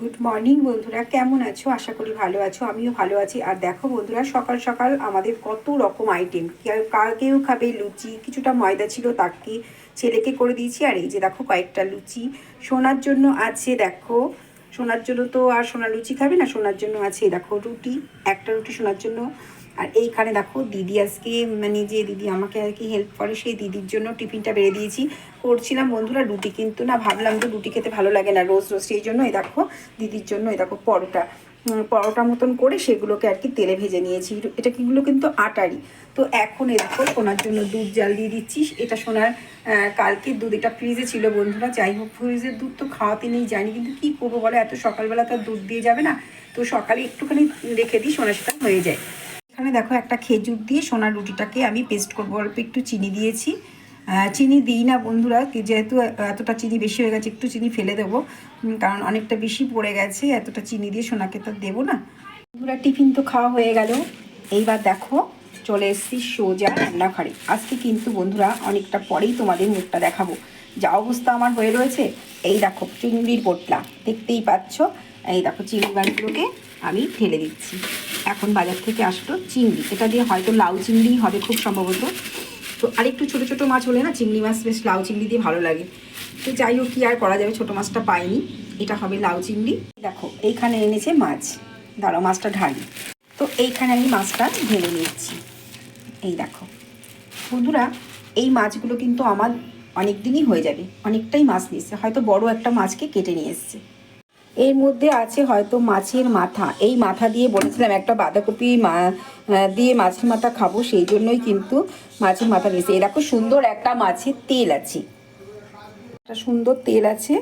Good morning বন্ধুরা। কেমন আছো? আশা করি ভালো আছো। আমিও ভালো আছি। আর দেখো বন্ধুরা, সকাল সকাল আমাদের কত রকম আইটেম কেউ খাবে লুচি, কিছুটা ময়দা ছিল তাকে ছেলেকে করে দিয়েছি। আর এই যে দেখো কয়েকটা লুচি। সোনার জন্য আছে দেখো, সোনার জন্য তো আর সোনার লুচি খাবে না? সোনার জন্য আছে দেখো রুটি। একটা রুটি সোনার জন্য আর এইখানে দেখো দিদি আজকে মানে যে দিদি আমাকে আর কি হেল্প করে, সেই দিদির জন্য টিফিনটা বেড়ে দিয়েছি। করছিলাম বন্ধুরা রুটি, কিন্তু না ভাবলাম তো রুটি খেতে ভালো লাগে না রোজ রোজ। সেই জন্য এই দেখো দিদির জন্য এই দেখো পরোটা। পরোটা মতন করে সেগুলোকে আর কি তেলে ভেজে নিয়েছি। এটা কিগুলো কিন্তু আটারই তো এখন দেখো সোনার জন্য দুধ জাল দিয়ে দিচ্ছি। এটা সোনার কালকে দুধ, এটা ফ্রিজে ছিল বন্ধুরা। যাই হোক ফ্রিজের দুধ তো খাওয়াতে নেই, জানি। কিন্তু কী করব বলো, এত সকালবেলা তো দুধ দিয়ে যাবে না। তো সকালে একটুখানি রেখে দিই সোনা সেটা হয়ে যায়। এখানে দেখো একটা খেজুর দিয়ে সোনার রুটিটাকে আমি পেস্ট করব। অল্প একটু চিনি দিয়েছি। চিনি দিই না বন্ধুরা যেহেতু এতটা চিনি বেশি হয়ে গেছে, একটু চিনি ফেলে দেবো। কারণ অনেকটা বেশি পড়ে গেছে, এতটা চিনি দিয়ে সোনাকে তো দেবো না। বন্ধুরা, টিফিন তো খাওয়া হয়ে গেল। এইবার দেখো, চলে এসেছি সোজা রান্নাঘরে। আজকে কিন্তু বন্ধুরা, অনেকটা পরেই তোমাদের মুখটা দেখাবো। যা অবস্থা আমার হয়ে রয়েছে, এই দেখো, চিংড়ির পোটলা, দেখতেই পাচ্ছ। এই দেখো চিংড়ি মাছগুলোকে আমি ফেলে দিচ্ছি। এখন বাজার থেকে আসলো চিংড়ি। এটা দিয়ে হয়তো লাউ চিংড়ি হবে খুব সম্ভবত। তো আরেকটু ছোটো ছোটো মাছ হলে না চিংড়ি মাছ বেশ লাউ চিংড়ি দিয়ে ভালো লাগে। তো যাই হোক, কী আর করা যাবে? ছোটো মাছটা পাইনি। এটা হবে লাউ চিংড়ি। দেখো, এইখানে এনেছে মাছ। দাঁড়াও, মাছটা ঢালি। তো এইখানে আমি মাছটা ঢেলে নিচ্ছি। এই দেখো। বন্ধুরা, এই মাছগুলো কিন্তু আমার অনেক দিনই হয়ে যাবে। অনেকটাই মাছ নিচ্ছে হয়তো বড় একটা মাছকে কেটে নিয়ে এসছে। এর মধ্যে আছে হয়তো মাছের মাথা। এই মাথা দিয়ে বলেছিলাম, একটা বাঁধাকপি মা দিয়ে মাছের মাথা খাব, সেই জন্যই কিন্তু মাছের মাথা নিয়েছে এরকম সুন্দর একটা মাছের তেল আছে। একটা সুন্দর তেল আছে।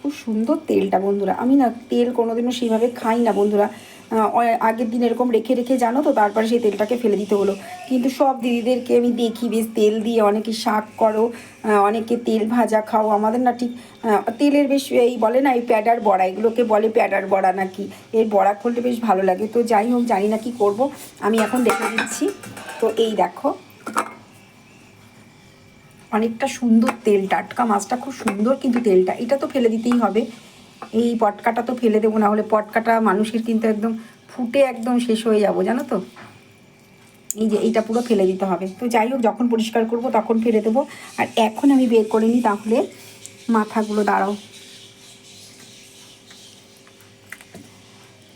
খুব সুন্দর তেলটা, বন্ধুরা। আমি না তেল কোনোদিনও সেইভাবে খাই না, বন্ধুরা। আগের দিন এরকম রেখে রেখে জানো তো, তারপরে সেই তেলটাকে ফেলে দিতে হলো। কিন্তু সব দিদিদেরকে আমি দেখি, বেশ তেল দিয়ে অনেকে শাক করো অনেকে তেল ভাজা খাও। আমাদের না ঠিক তেলের বেশ এই বলে না, এই প্যাডার বড়া, এগুলোকে বলে প্যাডার বড়া নাকি। এর বড়া করলে বেশ ভালো লাগে। তো যাই হোক, জানি না কি করব। আমি এখন দেখে দিচ্ছি তো এই দেখো। অনেকটা সুন্দর তেল টাটকা মাছটা খুব সুন্দর কিন্তু তেলটা। এটা তো ফেলে দিতেই হবে। এই পটকাটা তো ফেলে দেবো, না হলে পটকাটা মানুষের কিন্তু একদম ফুটে একদম শেষ হয়ে যাব, জানো তো? এই যে এইটা পুরো ফেলে দিতে হবে। তো যাই হোক, যখন পরিষ্কার করব তখন ফেলে দেবো। আর এখন আমি বের করে নিই তাহলে মাথাগুলো, দাঁড়াও।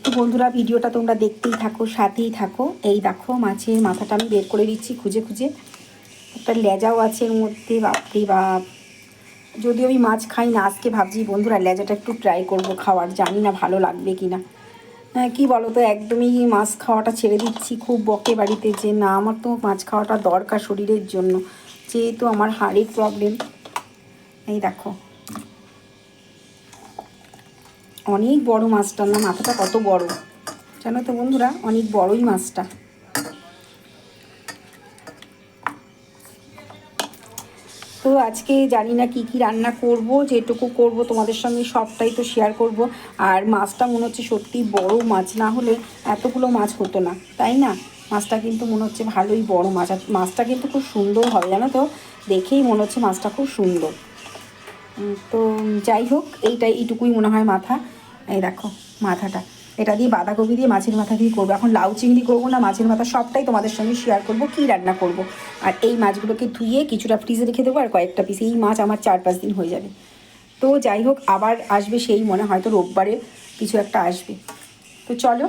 তো বন্ধুরা, ভিডিওটা তোমরা দেখতেই থাকো, সাথেই থাকো। এই দেখো, মাছের মাথাটা আমি বের করে দিচ্ছি খুঁজে খুঁজে। একটা লেজাও আছে এর মধ্যে, বাপরে বাপ। যদিও আমি মাছ খাই না, আজকে ভাবছি বন্ধুরা লেজাটা একটু ট্রাই করব খাওয়ার, জানি না ভালো লাগবে কি না হ্যাঁ কী বলো তো একদমই মাছ খাওয়াটা ছেড়ে দিচ্ছি খুব বকে বাড়িতে যে না, আমার তো মাছ খাওয়াটা দরকার শরীরের জন্য, যেহেতু আমার হাড়ের প্রবলেম এই দেখো। অনেক বড় মাছটা না মাথাটা কত বড়। জানো তো বন্ধুরা, অনেক বড়ই মাছটা। তো আজকে জানি না কি কি রান্না করব, যেটুকু করব তোমাদের সঙ্গে সবটাই তো শেয়ার করব। আর মাছটা মনে হচ্ছে সত্যি বড় মাছ, না হলে এতগুলো মাছ হতো না, তাই না? মাছটা কিন্তু মনে হচ্ছে ভালোই বড় মাছ, আর মাছটা কিন্তু খুব সুন্দর হবে, জানো তো? দেখেই মনে হচ্ছে মাছটা খুব সুন্দর। তো যাই হোক, এইটাই, এইটুকুই মনে হয় মাথা। এই দেখো, মাথাটা। এটা দিয়ে বাঁধাকপি দিয়ে মাছের মাথা দিয়ে করব। এখন লাউ চিংড়ি করব না, মাছের মাথা সবটাই তোমাদের সঙ্গে শেয়ার করব, কী রান্না করব। আর এই মাছগুলোকে ধুয়ে কিছুটা ফ্রিজে রেখে দেবো, আর কয়েকটা পিস এই মাছ আমার চার পাঁচ দিন হয়ে যাবে। তো যাই হোক, আবার আসবে সেই মনে হয়তো রোববারে কিছু একটা আসবে। তো চলো,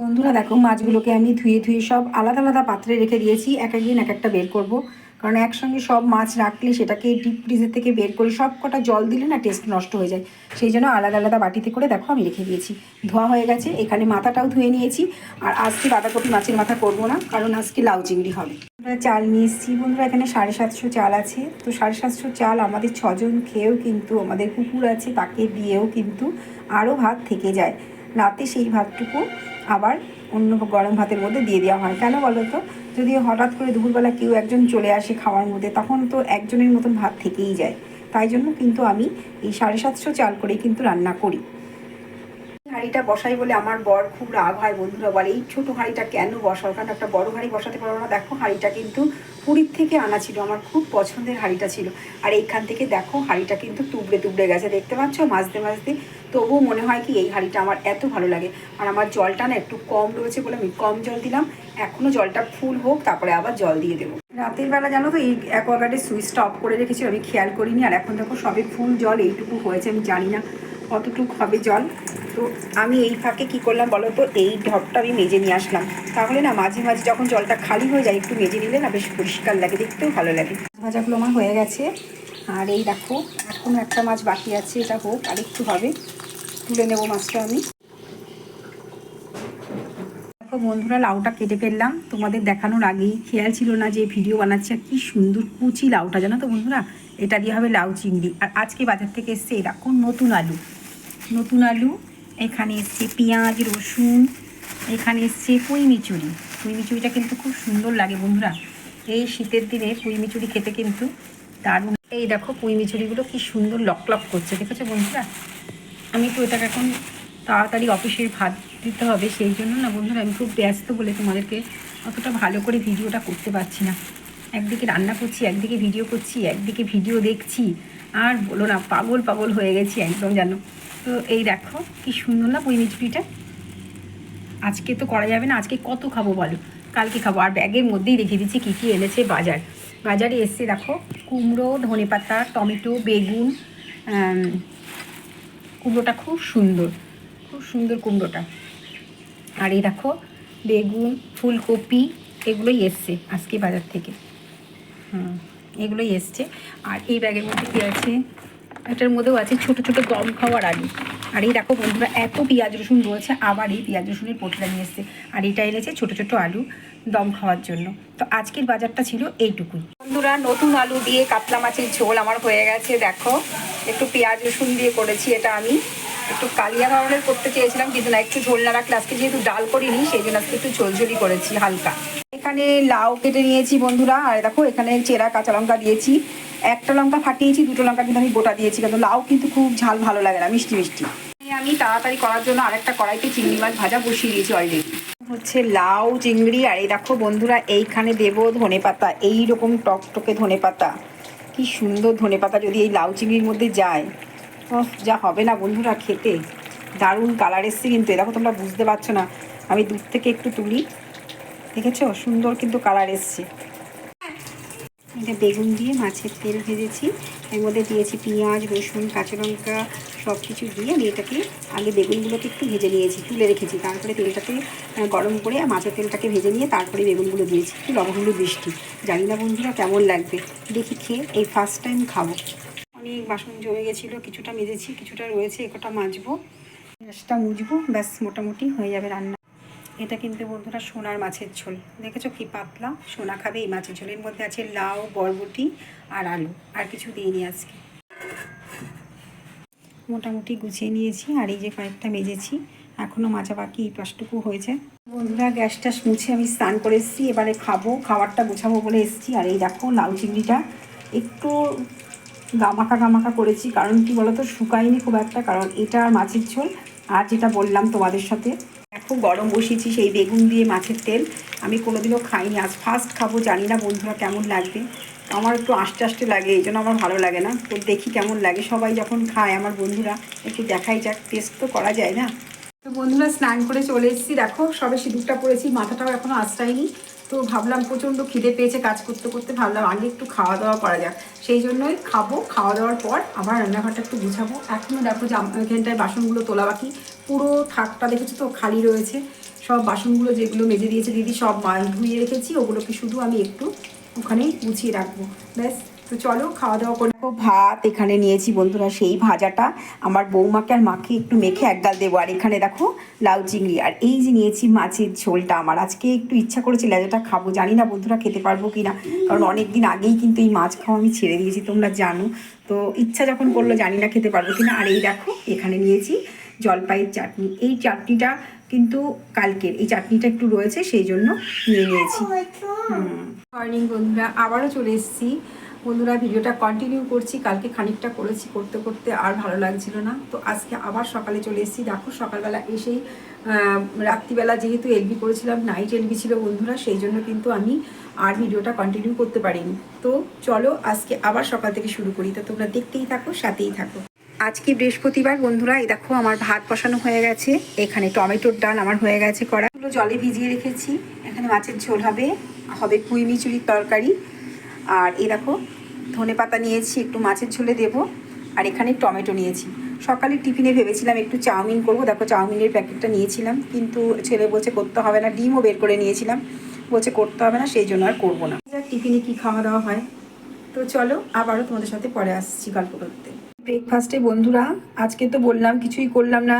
বন্ধুরা দেখো মাছগুলোকে আমি ধুয়ে ধুয়ে সব আলাদা আলাদা পাত্রে রেখে দিয়েছি, এক একদিন এক একটা বের করব। কারণ একসঙ্গে সব মাছ রাখলে সেটাকে ডিপ ফ্রিজের থেকে বের করে সব কটা জল দিলে না টেস্ট নষ্ট হয়ে যায়। সেই জন্য আলাদা আলাদা বাটিতে করে দেখো আমি রেখে দিয়েছি। ধোয়া হয়ে গেছে, এখানে মাথাটাও ধুয়ে নিয়েছি। আর আজকে বাঁধাকপি মাছের মাথা করব না, কারণ আজকে লাউ চিংড়ি হবে। আমরা চাল নিয়ে বন্ধুরা, এখানে সাড়ে সাতশো চাল আছে। তো সাড়ে সাতশো চাল আমাদের ছজন খেয়েও কিন্তু, আমাদের কুকুর আছে, তাকে দিয়েও কিন্তু আরও ভাত থেকে যায়। রাতে সেই ভাতটুকু আবার অন্য গরম ভাতের মধ্যে দিয়ে দেওয়া হয়। কেন বলো তো যদি হঠাৎ করে দুপুরবেলা কেউ একজন চলে আসে খাওয়ার মধ্যে, তখন তো একজনের মতন ভাত থেকেই যায়। তাই জন্য কিন্তু আমি এই সাড়ে সাতশো চাল করেই কিন্তু রান্না করি। হাঁড়িটা বসাই বলে আমার বর খুব রাগ হয়। বন্ধুরা বলে, এই ছোটো হাঁড়িটা কেন বসাও? কারণ একটা বড় হাঁড়ি বসাতে পারব না। দেখো, হাঁড়িটা কিন্তু পুরীর থেকে আনা ছিল, আমার খুব পছন্দের হাঁড়িটা ছিল। আর এইখান থেকে দেখো, হাঁড়িটা কিন্তু তুবড়ে তুবড়ে গেছে, দেখতে পাচ্ছ? মাঝতে মাঝতে তবুও মনে হয় কি, এই হাঁড়িটা আমার এত ভালো লাগে। আর আমার জলটা না একটু কম রয়েছে বলে আমি কম জল দিলাম। এখনও জলটা ফুল হোক, তারপরে আবার জল দিয়ে দেবো। রাতের বেলা জানো তো, এই অ্যাকোয়াগার্ডের সুইচটা অফ করে রেখেছি আমি খেয়াল করিনি। আর এখন দেখো, সবে ফুল জল, এইটুকু হয়েছে, আমি জানি না। কতটুকু হবে জল? তো আমি এই ফাঁকে কী করলাম বলো তো? এই ঢপটা আমি মেজে নিয়ে আসলাম। তাহলে না, মাঝে মাঝে যখন জলটা খালি হয়ে যায়, একটু মেজে নিলে না বেশ পরিষ্কার লাগে, দেখতেও ভালো লাগে। ভাজাগুলো আমার হয়ে গেছে। আর এই দেখো এখনও একটা মাছ বাকি আছে, এটা হোক, আর একটু হবে। তুলে নেব মাছটা আমি। দেখো বন্ধুরা, লাউটা কেটে ফেললাম। তোমাদের দেখানোর আগেই খেয়াল ছিল না যে ভিডিও বানাচ্ছে কি সুন্দর কুচি লাউটা, জানো তো বন্ধুরা? এটা দিয়ে হবে লাউ চিংড়ি। আর আজকে বাজার থেকে এসছে এরকম নতুন আলু। নতুন আলু, এখানে এসছে পেঁয়াজ, রসুন, এখানে এসছে পুঁই মিচুরি। পুঁই মিচুরিটা কিন্তু খুব সুন্দর লাগে বন্ধুরা। এই শীতের দিনে পুঁই মিচুরি খেতে কিন্তু দারুণ। এই দেখো পুঁই মিচুরিগুলো কি সুন্দর লক লক করছে, দেখেছ বন্ধুরা? আমি তো এটাকে এখন তাড়াতাড়ি অফিসের ভাত দিতে হবে, সেই জন্য না বন্ধুরা, আমি খুব ব্যস্ত বলে তোমাদেরকে অতটা ভালো করে ভিডিওটা করতে পারছি না। একদিকে রান্না করছি, একদিকে ভিডিও করছি, একদিকে ভিডিও দেখছি। আর বলো না, পাগল পাগল হয়ে গেছি একদম জানো তো এই দেখো, কি সুন্দর না পুঁই মিচুরিটা আজকে তো করা যাবে না, আজকে কত খাব বলো? কালকে খাব। আর ব্যাগের মধ্যেই রেখে দিচ্ছি, কী কী এনেছে বাজার। বাজারে এসছে দেখো, কুমড়ো, ধনেপাতা, টমেটো, বেগুন কুমড়োটা খুব সুন্দর খুব সুন্দর কুমড়োটা। আর এই দেখো, বেগুন, ফুলকপি, এগুলোই এসছে আজকে বাজার থেকে। হুম, এগুলোই এসছে। আর এই ব্যাগের মধ্যে কী আছে? এটার মধ্যেও আছে ছোট ছোট দম খাওয়ার আলু। আর এই দেখো বন্ধুরা, এত পেঁয়াজ রসুন রয়েছে, আবার এই পেঁয়াজ রসুনের পোটলা নিয়ে এসছে। আর এটা এনেছে ছোট ছোট আলু দম খাওয়ার জন্য। তো আজকের বাজারটা ছিল এইটুকুই। বন্ধুরা, নতুন আলু দিয়ে কাতলা মাছের ঝোল আমার হয়ে গেছে, দেখো। একটু পেঁয়াজ রসুন দিয়ে করেছি এটা আমি। একটু কালিয়া ধরনের করতে চেয়েছিলাম, কিন্তু না, একটু ঝোল না রাখলে আজকে যেহেতু ডাল করিনি, সেই জন্য আজকে একটু ঝোলঝোলি করেছি হালকা। এখানে লাউ কেটে নিয়েছি বন্ধুরা, আর দেখো এখানে চেরা, কাঁচা লঙ্কা দিয়েছি। একটা লঙ্কা ফাটিয়েছি, দুটো লঙ্কা কিন্তু আমি গোটা দিয়েছি, কিন্তু লাউ কিন্তু খুব ঝাল ভালো লাগে না, মিষ্টি মিষ্টি। আমি তাড়াতাড়ি করার জন্য আরেকটা কড়াইতে চিংড়ি মাছ ভাজা বসিয়ে দিয়েছি অলরেডি হচ্ছে লাউ, চিংড়ি, আর এই দেখো বন্ধুরা, এইখানে দেবো ধনে পাতা এইরকম টকটকে ধনে পাতা। কি সুন্দর ধনে পাতা যদি এই লাউ চিংড়ির মধ্যে যায়। যা হবে না বন্ধুরা খেতে। দারুণ কালার এসছে কিন্তু দেখো তোমরা বুঝতে পারছ না। আমি দূর থেকে একটু তুলি। দেখেছ? সুন্দর কিন্তু কালার এসছে। এটা বেগুন দিয়ে মাছের তেল ভেজেছি। এর মধ্যে দিয়েছি পেঁয়াজ, রসুন, কাঁচা লঙ্কা সব কিছু দিয়ে আমি এটাকে আগে বেগুনগুলোকে একটু ভেজে নিয়েছি, তুলে রেখেছি। তারপরে তেলটাকে গরম করে মাছের তেলটাকে ভেজে নিয়ে তারপরে বেগুনগুলো দিয়েছি। একটু লবণ হলুদ বৃষ্টি জানি না বন্ধুরা কেমন লাগবে। দেখি খেয়ে এই ফার্স্ট টাইম খাব। অনেক বাসন জমে গেছিল, কিছুটা মেজেছি, কিছুটা রয়েছে একটা মাজবো। গ্যাসটা মুজবো ব্যাস মোটামুটি হয়ে যাবে রান্না। এটা কিন্তু বন্ধুরা সোনার মাছের ঝোল। দেখেছ কি পাতলা? সোনা খাবে এই মাছের ঝোলের মধ্যে আছে লাউ, বরবটি আর আলু। আর কিছু দিইনি আজকে। মোটামুটি গুছিয়ে নিয়েছি আর এই যে কয়েকটা মেজেছি। এখনও মাজা বাকি এই পাশটুকু হয়েছে। বন্ধুরা গ্যাসটা মুছে আমি স্নান করে এসেছি। এবারে খাব, খাবারটা গোছাবো বলে এসেছি। আর এই দেখো লাউ চিংড়িটা একটু গামাখা গামাখা করেছি। কারণ কি বলতো, শুকায়নি খুব একটা। কারণ এটা আর মাছের ঝোল। আর যেটা বললাম তোমাদের সাথে দেখো গরম বসিয়েছি সেই বেগুন দিয়ে মাছের তেল। আমি কোনোদিনও খাইনি। আজ ফার্স্ট খাব, জানি না বন্ধুরা কেমন লাগবে। আমার একটু আস্তে আস্তে লাগে, এই জন্য আমার ভালো লাগে না। তো দেখি কেমন লাগে। সবাই যখন খায়, আমার বন্ধুরা, একটু দেখাই যাক। টেস্ট তো করা যায় না। তো বন্ধুরা, স্নান করে চলে এসেছি। দেখো, সবে সিঁদুরটা পড়েছি মাথাটাও এখনও আশ্রায়নি তো ভাবলাম প্রচণ্ড খিদে পেয়েছে, কাজ করতে করতে। ভাবলাম আগে একটু খাওয়া দাওয়া করা যাক। সেই জন্যই খাব। খাওয়া দাওয়ার পর আবার রান্নাঘরটা একটু গুছাবো। এখনও দেখো যে এখানটায় বাসনগুলো তোলা বাকি। পুরো থাকটা দেখেছি তো, খালি রয়েছে। সব বাসনগুলো যেগুলো মেজে দিয়েছে দিদি, সব মা- ধুয়ে রেখেছি। ওগুলোকে শুধু আমি একটু ওখানেই গুছিয়ে রাখব। ব্যাস, তো চলো খাওয়া দাওয়া করে ভাত এখানে নিয়েছি বন্ধুরা, সেই ভাজাটা। আমার বৌমাকে আর মাকে একটু মেখে একগাল দেবো। আর এখানে দেখো, লাউ চিংড়ি। আর এই যে নিয়েছি মাছের ঝোলটা, আমার আজকে একটু ইচ্ছা করেছে লেজাটা খাব। জানি না বন্ধুরা খেতে পারব কি না, কারণ অনেক দিন আগেই কিন্তু এই মাছ খাওয়া আমি ছেড়ে দিয়েছি, তোমরা জানো। তো ইচ্ছা যখন করল, জানি না খেতে পারব কি না। আর এই দেখো, এখানে নিয়েছি জলপাইয়ের চাটনি। এই চাটনিটা কিন্তু কালকের, এই চাটনিটা একটু রয়েছে, সেই জন্য নিয়ে নিয়েছি। মর্নিং বন্ধুরা, আবারও চলে এসেছি। বন্ধুরা, ভিডিওটা কন্টিনিউ করছি। কালকে খানিকটা করেছি করতে করতে, আর ভালো লাগছিল না। তো আজকে আবার সকালে চলে এসেছি। দেখো, সকালবেলা এসেই রাত্রিবেলা যেহেতু এলবি করেছিলাম নাইট এলবি ছিল বন্ধুরা, সেই জন্য কিন্তু আমি আর ভিডিওটা কন্টিনিউ করতে পারিনি। তো চলো, আজকে আবার সকাল থেকে শুরু করি। তো তোমরা দেখতেই থাকো, সাথেই থাকো। আজকে বৃহস্পতিবার, বন্ধুরা, এই দেখো আমার ভাত বসানো হয়ে গেছে। এখানে টমেটোর ডাল আমার হয়ে গেছে কড়া এগুলো জলে ভিজিয়ে রেখেছি। এখানে মাছের ঝোল হবে হবে পুঁই মিচুরির তরকারি। আর এই দেখো, ধনে পাতা নিয়েছি, একটু মাছের ঝোলে দেব। আর এখানে টমেটো নিয়েছি। সকালে টিফিনে ভেবেছিলাম একটু চাউমিন করব। দেখো, চাউমিনের প্যাকেটটা নিয়েছিলাম। কিন্তু ছেলে বলছে, করতে হবে না। ডিমও বের করে নিয়েছিলাম। বলছে, করতে হবে না, সেই জন্য আর করব না। টিফিনে কি খাওয়া দাওয়া হয়। তো চলো, আবারও তোমাদের সাথে পরে আসছি গল্প করতে। ব্রেকফাস্টে বন্ধুরা, আজকে তো বললাম, কিছুই করলাম না।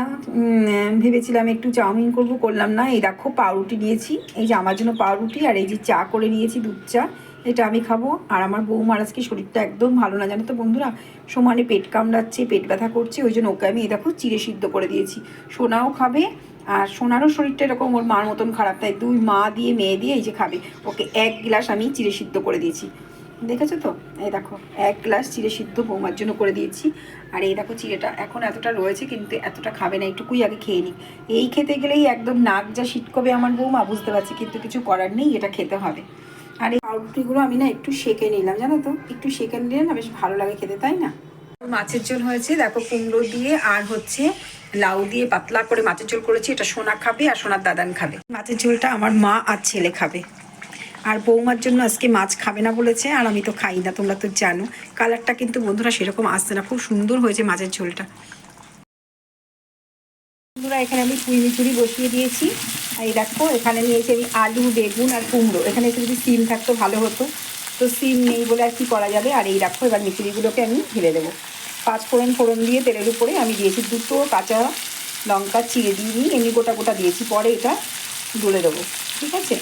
ভেবেছিলাম একটু চাউমিন করব, করলাম না। এই দেখো, পাউরুটি নিয়েছি। এই যে আমার জন্য পাউরুটি, আর এই যে চা করে নিয়েছি, দুধ চা। এটা আমি খাব। আর আমার বৌমার আজকে শরীরটা একদম ভালো না, জানো তো বন্ধুরা? সমানে পেট কামড়াচ্ছে, পেট ব্যথা করছে, ওই জন্য ওকে আমি, এই দেখো, চিড়ে সিদ্ধ করে দিয়েছি। সোনাও খাবে, আর সোনারও শরীরটা এরকম ওর মার মতন খারাপ, তাই দুই মা দিয়ে, মেয়ে দিয়ে এই যে খাবে। ওকে এক গ্লাস আমি চিড়ে সিদ্ধ করে দিয়েছি। দেখেছ তো? এই দেখো, এক গ্লাস চিড়ে সিদ্ধ বৌমার জন্য করে দিয়েছি। আর এই দেখো চিড়েটা এখন এতটা রয়েছে, কিন্তু এতটা খাবে না, একটুকুই আগে খেয়ে নিই। এই খেতে গেলেই একদম নাক যা শীতকবে আমার বৌমা, বুঝতে পারছি, কিন্তু কিছু করার নেই, এটা খেতে হবে। আর এই পাউরুটিগুলো আমি না একটু সেকে নিলাম, জানো তো? একটু সেকে নিলে না বেশ ভালো লাগে খেতে, তাই না? মাছের ঝোল হয়েছে, দেখো কুমড়ো দিয়ে আর হচ্ছে লাউ দিয়ে পাতলা করে মাছের ঝোল করেছি, এটা সোনা খাবে আর সোনার দাদান খাবে। মাছের ঝোলটা আমার মা আর ছেলে খাবে। আর বৌমার জন্য আজকে মাছ খাবে না বলেছে, আর আমি তো খাই না, তোমরা তো জানো। কালারটা কিন্তু বন্ধুরা সেরকম আসছে না, খুব সুন্দর হয়েছে মাছের ঝোলটা। বন্ধুরা, এখানে আমি পুঁই মিচুরি বসিয়ে দিয়েছি। এই দেখো, এখানে নিয়েছি আমি আলু, বেগুন আর কুমড়ো। এখানে একটু যদি সিম থাকতো, ভালো হতো। তো সিম নেই বলে আর কি করা যাবে? আর এই দেখো, এবার মিচুরিগুলোকে আমি ঢেলে দেবো। পাঁচ ফোড়ন ফোড়ন দিয়ে তেলের উপরে আমি দিয়েছি দুটো কাঁচা লঙ্কা চিড়ে দিয়ে এমনি গোটা গোটা দিয়েছি। পরে এটা ডলে দেবো। ঠিক আছে?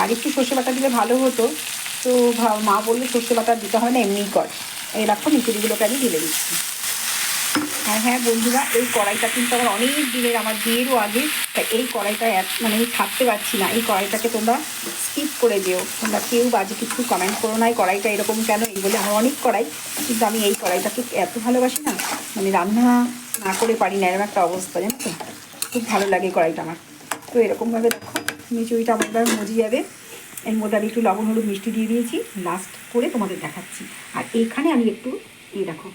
আর একটু সর্ষে বাটা দিলে ভালো হতো। তো মা বলল, সর্ষে বাটা দিতে হয় না, এমনিই কর। এই দেখো মিচুরিগুলোকে আমি ঢেলে দিচ্ছি। হ্যাঁ হ্যাঁ বন্ধুরা, এই কড়াইটা কিন্তু আমার অনেক দিনের, আমার বিয়েরও আগে। তাই এই কড়াইটা মানে আমি ছাড়তে পারছি না। এই কড়াইটাকে তোমরা স্কিপ করে দিও তোমরা কেউ বাজে কিছু কমেন্ট করো না, এই কড়াইটা এরকম কেন? এই বলে আমার অনেক কড়াই। কিন্তু আমি এই কড়াইটাকে এত ভালোবাসি না মানে রান্না না করে পারি না, এরকম একটা অবস্থা, জানো খুব ভালো লাগে কড়াইটা আমার। তো এরকমভাবে দেখো মিচুরিটা আমার এবার মজি যাবে। এর মধ্যে আমি একটু লবণ, হলুদ, মিষ্টি দিয়ে দিয়েছি। লাস্ট করে তোমাদের দেখাচ্ছি। আর এখানে আমি একটু, এই দেখো,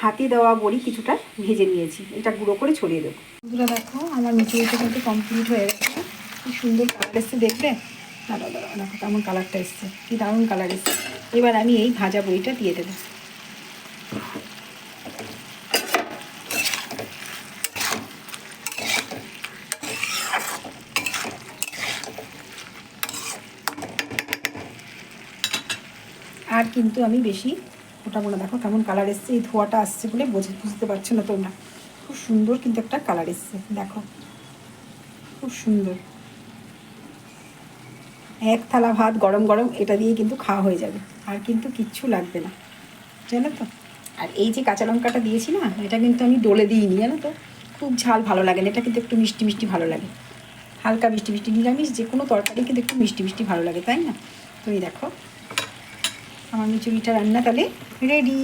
হাতে দেওয়া বড়ি কিছুটা ভেজে নিয়েছি। এটা গুঁড়ো করে ছড়িয়ে দেবো। বন্ধুরা দেখো, আমার মিচুরিটা কিন্তু কমপ্লিট হয়ে গেছে। কি সুন্দর কালার এসছে দেখবে দাঁড়াও দাঁড়াও, দেখো কেমন কালারটা এসছে। কি দারুণ কালার এসছে। এবার আমি এই ভাজা বড়িটা দিয়ে দেবো আর কিন্তু আমি বেশি ওটা বলে, দেখো কেমন কালার এসছে, এই ধোয়াটা আসছে বলে বোঝে, বুঝতে পারছ না তোমরা? খুব সুন্দর কিন্তু একটা কালার এসছে, দেখো। খুব সুন্দর। এক থালা ভাত গরম গরম, এটা দিয়ে কিন্তু খাওয়া হয়ে যাবে। আর কিন্তু কিচ্ছু লাগবে না, জানো তো? আর এই যে কাঁচা লঙ্কাটা দিয়েছি না, এটা কিন্তু আমি ডলে দিইনি, জানো তো? খুব ঝাল ভালো লাগে না, এটা কিন্তু একটু মিষ্টি মিষ্টি ভালো লাগে। হালকা মিষ্টি মিষ্টি নিরামিষ যে কোনো তরকারি কিন্তু একটু মিষ্টি মিষ্টি ভালো লাগে, তাই না? তুমি দেখো আমার মিচুরিটা রান্না, তাহলে রেডি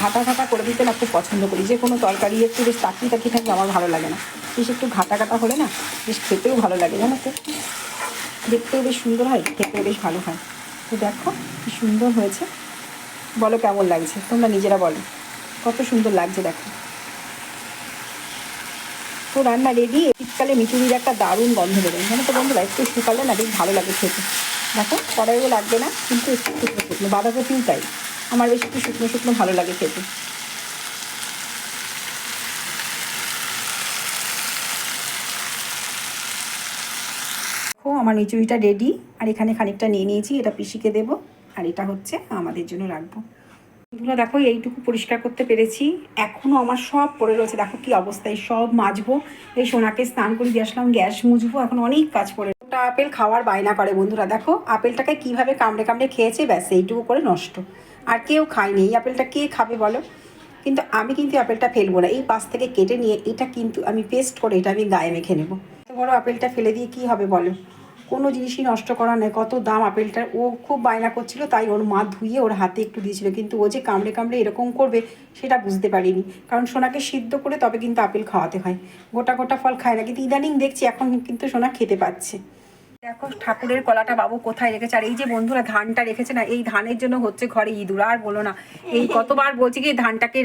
ঘাটা ঘাটা করে দিতে না, খুব পছন্দ করি। যে কোনো তরকারি একটু বেশ তাকিয়ে তাকিয়ে থাকলে আমার ভালো লাগে না। বেশ একটু ঘাটা ঘাটা হলে না, বেশ খেতেও ভালো লাগে, জানো তো? দেখতেও বেশ সুন্দর হয়, খেতেও বেশ ভালো হয়। তো দেখো কি সুন্দর হয়েছে। বলো কেমন লাগছে? তোমরা নিজেরা বলো। কত সুন্দর লাগছে, দেখো। তো রান্না রেডি শীতকালে মিচুরির একটা দারুণ গন্ধ বেরোয়। জানো তো বন্ধুরা, একটু শুকালে না বেশ ভালো লাগে খেতে। দেখো, কড়াইও লাগবে না, কিন্তু একটু শুকনো শুকনো। বাঁধাকপিও তাই। আমার বেশ একটু শুকনো শুকনো ভালো লাগে খেতে। আমার মিচুরিটা রেডি আর এখানে খানিকটা নিয়ে নিয়েছি, এটা পিসিকে দেবো, আর এটা হচ্ছে আমাদের জন্য রাখব। বন্ধুরা, দেখো, এইটুকু পরিষ্কার করতে পেরেছি। এখনও আমার সব পড়ে রয়েছে। দেখো কি অবস্থায় সব মাজবো। এই সোনাকে স্নান করে দিয়ে আসলাম, গ্যাস মুজবো এখন অনেক কাজ পড়ে আপেল খাওয়ার বায়না করে বন্ধুরা, দেখো আপেলটাকে কীভাবে কামড়ে কামড়ে খেয়েছে, ব্যাস এইটুকু করে নষ্ট। আর কেউ খায়নি, এই আপেলটা কে খাবে বলো? কিন্তু আমি কিন্তু আপেলটা ফেলব না, এই পাশ থেকে কেটে নিয়ে এটা কিন্তু আমি পেস্ট করে এটা আমি গায়ে মেখে নেব। বড় আপেলটা ফেলে দিয়ে কি হবে বলো? কোনো জিনিসই নষ্ট করা নেই কত দাম আপেলটার। ও খুব বায়না করছিল, তাই ওর মা ধুয়ে ওর হাতে একটু দিয়েছিল, কিন্তু ও যে কামড়ে কামড়ে এরকম করবে সেটা বুঝতে পারিনি। কারণ সোনাকে সিদ্ধ করে তবে কিন্তু আপেল খাওয়াতে হয়, গোটা গোটা ফল খায় না, কিন্তু ইদানিং দেখছি এখন কিন্তু সোনা খেতে পাচ্ছে। দেখো, ঠাকুরের কলাটা বাবু কোথায় রেখেছে? আর এই যে বন্ধুরা ধানটা রেখেছে না, এই ধানের জন্য হচ্ছে ঘরে ইঁদুর, আর বলো না, এই কতবার বলছি কি, ধানটাকে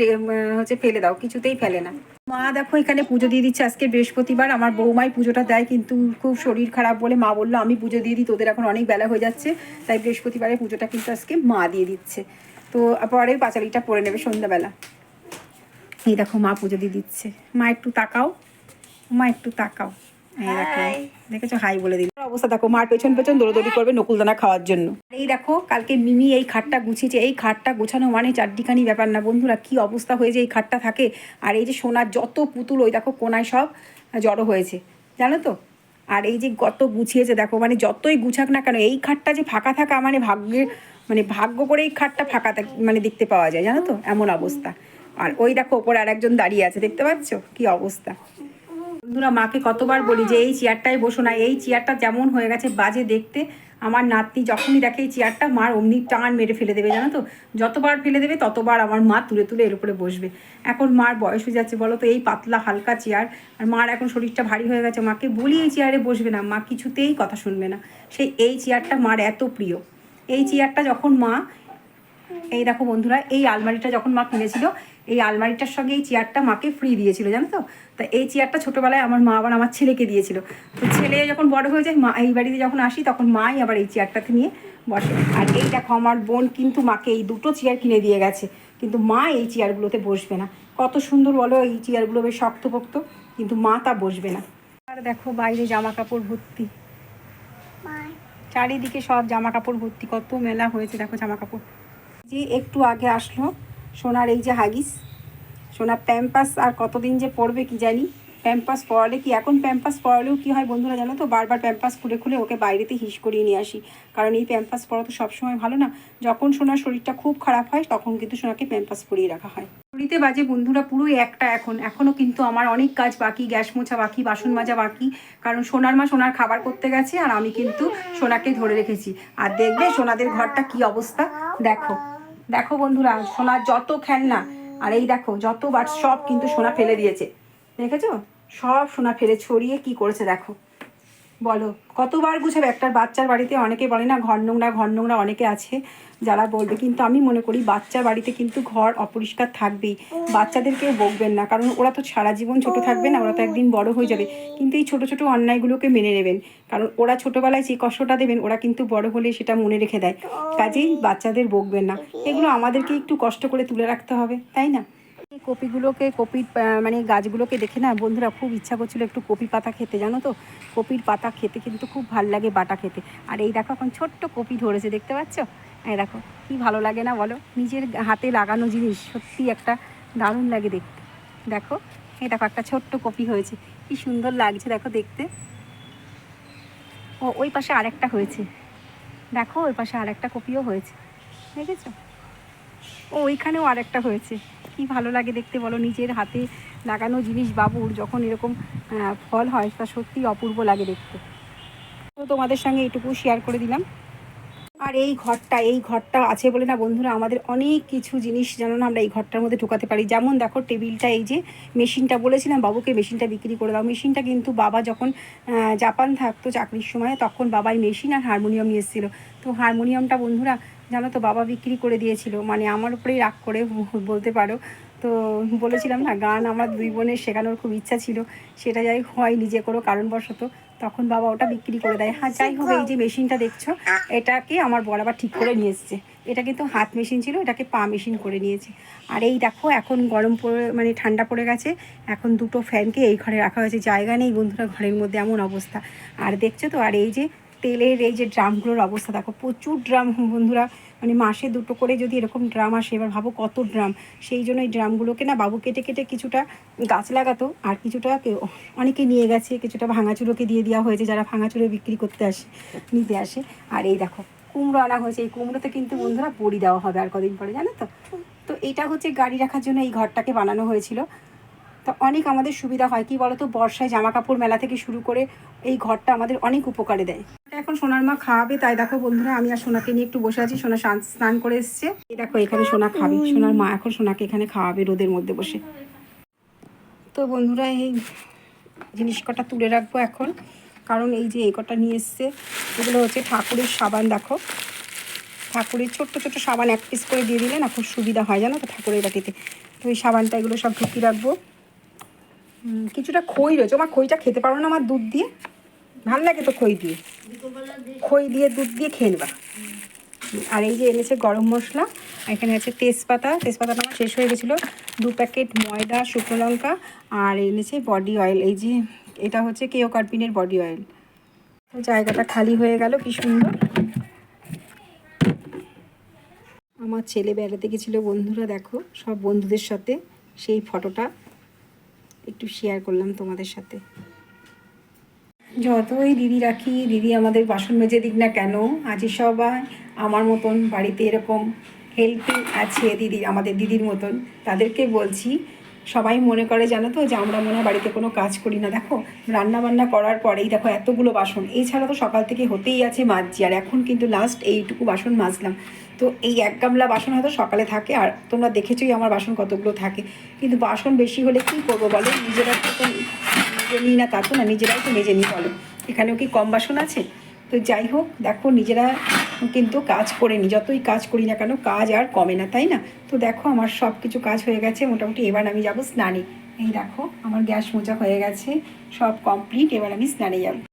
হচ্ছে ফেলে দাও, কিছুতেই ফেলে না। মা দেখো, এখানে পুজো দিয়ে দিচ্ছে আজকে বৃহস্পতিবার, আমার বৌমাই পুজোটা দেয়, কিন্তু খুব শরীর খারাপ বলে মা বলল, আমি পুজো দিয়ে দিই, তোদের এখন অনেক বেলা হয়ে যাচ্ছে। তাই বৃহস্পতিবারে পুজোটা কিন্তু আজকে মা দিয়ে দিচ্ছে। তো পরে পাঁচালিটা পরে নেবে সন্ধ্যাবেলা। এই দেখো, মা পুজো দিয়ে দিচ্ছে। মা একটু তাকাও, মা একটু তাকাও। এই দেখো দেখেছ? হাই বলে দিল। অবস্থা দেখো মার পেছন পেছন দৌড়দৌড়ি করবে নকুলদানা খাওয়ার জন্য। এই দেখো কালকে মিমি এই খাটটা গুছিয়েছে। এই খাটটা গোছানো মানে চারটিখানি ব্যাপার না। বন্ধুরা কি অবস্থা হয়ে যে এই খাটটা থাকে? আর এই যে সোনার যত পুতুল ওই দেখো কোনায় সব জড়ো হয়েছে। জানো তো? আর এই যে গত গুছিয়েছে দেখো মানে যতই গুছাক না কেন এই খাটটা যে ফাঁকা থাকা মানে ভাগ্যের মানে ভাগ্য করে এই খাটটা ফাঁকা থাক- মানে দেখতে পাওয়া যায় জানো তো? এমন অবস্থা। আর ওই দেখো ওপর আর একজন দাঁড়িয়ে আছে দেখতে পাচ্ছ? কি অবস্থা? বন্ধুরা, মাকে কতবার বলি যে, এই চেয়ারটায় বসো না, এই চেয়ারটা যেমন হয়ে গেছে বাজে দেখতে, আমার নাতনি যখনই দেখে এই চেয়ারটা, মার অমনি টান মেরে ফেলে দেবে, জানো তো? যতবার ফেলে দেবে, ততবার আমার মা তুলে তুলে এর উপরে বসবে। এখন মার বয়স হয়ে যাচ্ছে, বলো তো, এই পাতলা, হালকা চেয়ার, আর মার এখন শরীরটা ভারী হয়ে গেছে, মাকে বলি এই চেয়ারে বসবে না, মা কিছুতেই কথা শুনবে না। সেই এই চেয়ারটা মার এত প্রিয়। এই চেয়ারটা যখন মা, এই দেখো বন্ধুরা, এই আলমারিটা যখন মা কিনেছিল এই আলমারিটার সঙ্গে এই চেয়ারটা মাকে ফ্রি দিয়েছিল জানো তো? তা এই চেয়ারটা ছোটোবেলায় আমার মা আবার আমার ছেলেকে দিয়েছিল। তো ছেলে যখন বড় হয়ে যায় মা এই বাড়িতে যখন আসি তখন মাই আবার এই চেয়ারটাকে নিয়ে বসে। আর এই দেখো আমার বোন কিন্তু মাকে এই দুটো চেয়ার কিনে দিয়ে গেছে। কিন্তু মা এই চেয়ারগুলোতে বসবে না। কত সুন্দর বলো এই চেয়ারগুলো বেশ শক্তপোক্ত কিন্তু মা তা বসবে না। আর দেখো বাইরে জামা কাপড় ভর্তি চারিদিকে সব জামা কাপড় ভর্তি কত মেলা হয়েছে দেখো জামা কাপড় যে একটু আগে আসলো সোনার এই যে হাগিস সোনা প্যাম্পাস আর কতদিন যে পড়বে কি জানি। প্যাম্পাস পড়ালে কি, এখন প্যাম্পাস পড়ালেও কি হয় বন্ধুরা জানো তো? বারবার প্যাম্পাস খুলে খুলে ওকে বাইরেতে হিস করিয়ে নিয়ে আসি। কারণ এই প্যাম্পাস পড়া তো সবসময় ভালো না। যখন সোনার শরীরটা খুব খারাপ হয়, তখন কিন্তু সোনাকে প্যাম্পাস পরিয়ে রাখা হয়। ঘড়িতে বাজে বন্ধুরা পুরোই একটা এখন। এখনও কিন্তু আমার অনেক কাজ বাকি, গ্যাস মোছা বাকি, বাসন মাজা বাকি। কারণ সোনার মা সোনার খাবার করতে গেছে আর আমি কিন্তু সোনাকে ধরে রেখেছি। আর দেখবে সোনাদের ঘরটা কি অবস্থা? দেখো। দেখো বন্ধুরা, সোনা যত খেলনা, আর এই দেখো যতবার সব কিন্তু সোনা ফেলে দিয়েছে। দেখেছ? সব সোনা ফেলে ছড়িয়ে কি করেছে দেখো। বলো, কতবার গুছাবে একটার বাচ্চার বাড়িতে অনেকে বলে না, ঘর নোংরা ঘর নোংরা অনেকে আছে যারা বলবে, কিন্তু আমি মনে করি বাচ্চার বাড়িতে কিন্তু ঘর অপরিষ্কার থাকবেই। বাচ্চাদেরকেও বকবেন না, কারণ ওরা তো সারা জীবন ছোট থাকবে না, ওরা তো একদিন বড় হয়ে যাবে। কিন্তু এই ছোট ছোট অন্যায়গুলোকে মেনে নেবেন, কারণ ওরা ছোটবেলায় যে কষ্টটা দেবেন, ওরা কিন্তু বড় হলে সেটা মনে রেখে দেয়। কাজেই বাচ্চাদের বকবেন না। এগুলো আমাদেরকে একটু কষ্ট করে তুলে রাখতে হবে, তাই না? কপিগুলোকে কপির মানে গাছগুলোকে দেখে না বন্ধুরা খুব ইচ্ছা করছিল একটু কপি পাতা খেতে, জানো তো? কপির পাতা খেতে কিন্তু খুব ভালো লাগে বাটা খেতে। আর এই দেখো এখন ছোট্ট কপি ধরেছে, দেখতে পাচ্ছ? এই দেখো, কি ভালো লাগে না বলো? নিজের হাতে লাগানো জিনিস, সত্যি একটা দারুণ লাগে দেখতে। দেখো, এই দেখো একটা ছোট্ট কপি হয়েছে, কি সুন্দর লাগছে দেখো দেখতে। ও, ওই পাশে আরেকটা হয়েছে। দেখো, ওই পাশে আরেকটা কপিও হয়েছে, দেখেছ? ও, ওইখানেও আরেকটা হয়েছে। কি ভালো লাগে দেখতে বলো? নিজের হাতে লাগানো জিনিস বাবুর যখন এরকম ফল হয়, তা সত্যি অপূর্ব লাগে দেখতে। তো তোমাদের সঙ্গে এটুকু শেয়ার করে দিলাম। আর এই ঘরটা এই ঘরটা আছে বলে না বন্ধুরা, আমাদের অনেক কিছু জিনিস জানো না আমরা এই ঘরটার মধ্যে ঢোকাতে পারি। যেমন দেখো টেবিলটা, এই যে মেশিনটা বলেছিলাম, বাবুকে মেশিনটা বিক্রি করে দাও। মেশিনটা কিন্তু বাবা যখন জাপান থাকতো চাকরির সময়, তখন বাবাই মেশিন আর হারমোনিয়াম নিয়ে এসেছিল। তো হারমোনিয়ামটা বন্ধুরা, জানো তো বাবা বিক্রি করে দিয়েছিল। মানে আমার উপরেই রাগ করে, বলতে পারো। তো বলেছিলাম না, গান আমার দুই বোনের শেখানোর খুব ইচ্ছা ছিল। সেটা যাই হয় নিজে কোনো কারণবশত। তখন বাবা ওটা বিক্রি করে দেয়। হ্যাঁ যাই হোক, এই যে মেশিনটা দেখছ, এটাকে আমার বড় আবার ঠিক করে নিয়ে এসছে। এটা কিন্তু হাত মেশিন ছিল, এটাকে পা মেশিন করে নিয়েছে। আর এই দেখো, এখন গরম পড়ে মানে ঠান্ডা পড়ে গেছে। এখন দুটো ফ্যানকে এই ঘরে রাখা হয়েছে। জায়গা নেই বন্ধুরা, ঘরের মধ্যে এমন অবস্থা। আর দেখছ তো, আর এই যে তেলের এই যে ড্রামগুলোর অবস্থা, দেখো প্রচুর ড্রাম বন্ধুরা। মানে মাসে দুটো করে যদি এরকম ড্রাম আসে, এবার ভাবো কত ড্রাম। সেই জন্য এই ড্রামগুলোকে না বাবু কেটে কেটে কিছুটা গাছ লাগাতো, আর কিছুটা কেউ অনেকে নিয়ে গেছে, কিছুটা ভাঙাচুরোকে দিয়ে দেওয়া হয়েছে, যারা ভাঙাচুরো বিক্রি করতে আসে, নিতে আসে। আর এই দেখো, কুমড়ো আনা হয়েছে। এই কুমড়োতে কিন্তু বন্ধুরা বড়ি দেওয়া হবে আর কদিন পরে, জানো তো? তো এটা হচ্ছে গাড়ি রাখার জন্য এই ঘরটাকে বানানো হয়েছিল। তো অনেক আমাদের সুবিধা হয়। কি বলতো? বর্ষায় জামা কাপড় মেলা থেকে শুরু করে এই ঘরটা আমাদের অনেক উপকারে দেয়। এখন সোনার মা খাওয়াবে তাই দেখো বন্ধুরা, আমি আর সোনাকে নিয়ে একটু বসে আছি, সোনা স্নান- করে এসছে। দেখো, এখানে সোনা খাবে, সোনার মা এখন সোনাকে এখানে খাওয়াবে রোদের মধ্যে বসে। তো বন্ধুরা, এই জিনিস কটা তুলে রাখব এখন, কারণ এই যে এই কটা নিয়ে এসছে, এগুলো হচ্ছে ঠাকুরের সাবান, দেখো। ঠাকুরের ছোট্ট ছোট্ট সাবান এক পিস করে দিয়ে দিলে না খুব সুবিধা হয়, জানো তো, ঠাকুরের বাটিতে। তো এই সাবানটা এগুলো সব ঢুকিয়ে রাখব। কিছুটা খই রয়েছে আমার খইটা খেতে পারো না আমার দুধ দিয়ে? ভালো লাগে তো খই দিয়ে। খই দিয়ে দুধ দিয়ে খেয়ে নেবা। আর এই যে এনেছে গরম মশলা এখানে আছে তেজপাতা। তেজপাতাটা আমার শেষ হয়ে গেছিল। দু প্যাকেট ময়দা, শুকনো লঙ্কা, আর এনেছে বডি অয়েল। এই যে এটা হচ্ছে কেও কার্পিনের বডি অয়েল। জায়গাটা খালি হয়ে গেল, কি সুন্দর। আমার ছেলে বেড়াতে গেছিল, বন্ধুরা দেখো, সব বন্ধুদের সাথে। সেই ফটোটা একটু শেয়ার করলাম তোমাদের সাথে। যতই দিদি রাখি, দিদি আমাদের বাসন মেজে দিক না কেন আজই সবাই আমার মতন বাড়িতে এরকম হেল্পিং আছে দিদি, আমাদের দিদির মতন। তাদেরকে বলছি, সবাই মনে করে জানো তো যে আমরা মনে হয় বাড়িতে কোনো কাজ করি না। দেখো রান্না বান্না করার পরেই দেখো এতগুলো বাসন, এছাড়া তো সকাল থেকে হতেই আছে মাজছি আর এখন কিন্তু লাস্ট এইটুকু বাসন মাজলাম। তো এই এক গামলা বাসন হয়তো সকালে থাকে, আর তোমরা দেখেছোই আমার বাসন কতগুলো থাকে। কিন্তু বাসন বেশি হলে কী করব বলো? নিজেরা তো মেজে নিই না তা তো না, নিজেরাই তো মেজে নিই, বলো। এখানেও কি কম বাসন আছে? তো যাই হোক, দেখো, নিজেরা কিন্তু কাজ করে নি, যতই কাজ করি না কেন, কাজ আর কমে না, তাই না? তো দেখো, আমার সব কিছু কাজ হয়ে গেছে, মোটামুটি এবার আমি যাব স্নানে। এই দেখো, আমার গ্যাস মোচা হয়ে গেছে, সব কমপ্লিট এবার আমি স্নানে যাব।